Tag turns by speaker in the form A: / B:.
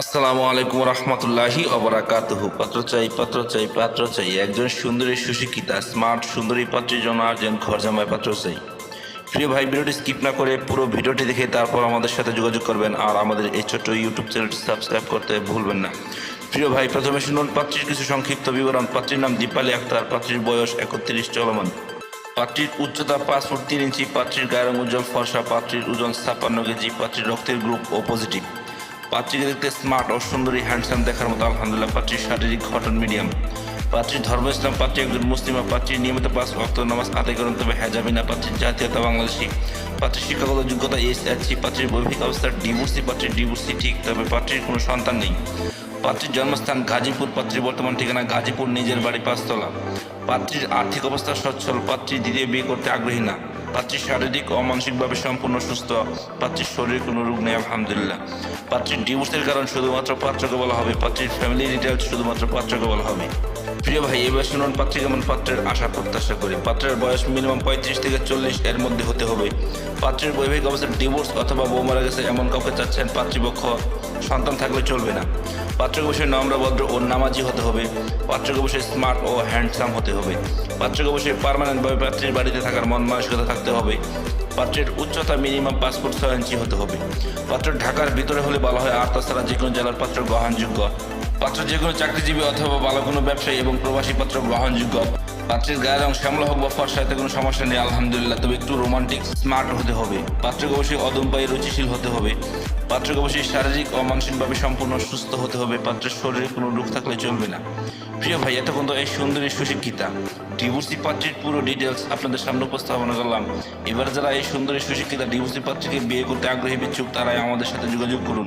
A: আসসালামু আলাইকুম রহমতুল্লাহি অবরাকাতুহু পাত্র চাই পাত্র চাই পাত্র চাই। একজন সুন্দরী সুশিক্ষিতা, স্মার্ট, সুন্দরী পাত্রের জন্য আর্জেন্ট ঘর জামাই পাত্র চাই। প্রিয় ভাই, ভিডিওটি স্কিপ না করে পুরো ভিডিওটি দেখে তারপর আমাদের সাথে যোগাযোগ করবেন আর আমাদের এই ছোট্ট ইউটিউব চ্যানেলটি সাবস্ক্রাইব করতে ভুলবেন না। প্রিয় ভাই, প্রথমে শুনুন পাত্রীর কিছু সংক্ষিপ্ত বিবরণ। পাত্রীর নাম দীপালি আক্তার, পাত্রীর বয়স একত্রিশ, চলমান। পাত্রীর উচ্চতা পাঁচ ফুট তিন ইঞ্চি, পাত্রীর গায়ের উজ্জ্বল ফর্সা, পাত্রীর ওজন ছাপ্পান্ন কেজি, পাত্রীর রক্তের গ্রুপ ও পজিটিভ। পাত্রীকে দেখতে স্মার্ট ও সুন্দরী হ্যান্ডসাম দেখার মতো আলহামদুলিল্লাহ পাত্রীর শারীরিক গঠন মিডিয়াম পাত্রীর ধর্ম ইসলাম, পাত্রী একজন মুসলিম আর পাত্রীর নিয়মিত পাঁচ অক্ত নামাজ আদায় করেন, তবে হেজাবি না পাত্রীর জাতীয়তা বাংলাদেশি। পাত্রীর শিক্ষাগত যোগ্যতা এস এসএসসি পাত্রীর বৈবাহিক অবস্থার ডিভোর্সি পাত্রীর ডিভোর্সি ঠিক, তবে পাত্রীর কোনো সন্তান নেই। পাত্রীর জন্মস্থান গাজীপুর, পাত্রীর বর্তমান ঠিকানা গাজীপুর, নিজের বাড়ি পাঁচতলা। পাত্রীর আর্থিক অবস্থা সচ্ছল, পাত্রী দ্বিতীয় বিয়ে করতে আগ্রহী না। পাত্রীর শারীরিক ও মানসিকভাবে সম্পূর্ণ সুস্থ, পাত্রীর শরীরে কোনো রোগ নেই, আলহামদুলিল্লাহ। পাত্রীর ডিভোর্সের কারণ শুধুমাত্র পাত্রকে বলা হবে, পাত্রীর ফ্যামিলি ডিটেলস শুধুমাত্র পাত্রকে বলা হবে। প্রিয় ভাই, এবার শুনুন পাত্রী কেমন পাত্রের আশা প্রত্যাশা করে। পাত্রের বয়স মিনিমাম পঁয়ত্রিশ থেকে চল্লিশ, এর মধ্যে হতে হবে। পাত্রের বৈবাহিক অবস্থায় ডিভোর্স অথবা বউ মারা গেছে এমন কাউকে চাচ্ছেন পাত্রীপক্ষ, সন্তান থাকলে চলবে না। পাত্রকে অবশ্যই নম্র, ভদ্র ও নামাজি হতে হবে। পাত্রকে অবশ্যই স্মার্ট ও হ্যান্ডসাম হতে হবে। পাত্রকে অবশ্যই পারমানেন্টভাবে পাত্রীর বাড়িতে থাকার মন মানসিকতা থাকতে হবে। পাত্রের উচ্চতা মিনিমাম পাঁচ ফুট ছয় ইঞ্চি হতে হবে। পাত্র ঢাকার ভিতরে হলে বলা হয় আর তাছাড়া যে কোনো জেলার পাত্র গ্রহণযোগ্য পাত্র যে কোনো চাকরিজীবী অথবা ভালো কোনো ব্যবসায়ী এবং প্রবাসী পাত্র গ্রহণযোগ্য। পাত্রের গায়ের রং শ্যামলা হোক বা ফর্সা এতে কোনো সমস্যা নেই, আলহামদুলিল্লাহ। তবে একটু রোমান্টিক স্মার্ট হতে হবে। পাত্রকে অবশ্যই অদম্পায়ী রুচিশীল হতে হবে। পাত্রকে অবশ্যই শারীরিক ও মানসিকভাবে সম্পূর্ণ সুস্থ হতে হবে। পাত্রের শরীরে কোনো রোগ থাকলে চলবে না। প্রিয় ভাই এতক্ষণ তো এই সুন্দরী সুশিক্ষিতা। ডিভোর্সি পাত্রীর পুরো ডিটেলস আপনাদের সামনে উপস্থাপনা করলাম। এবার যারা এই সুন্দরী সুশিক্ষিতা ডিভোর্সি পাত্রীকে বিয়ে করতে আগ্রহী, বিচ্ছুক, তারাই আমাদের সাথে যোগাযোগ করুন।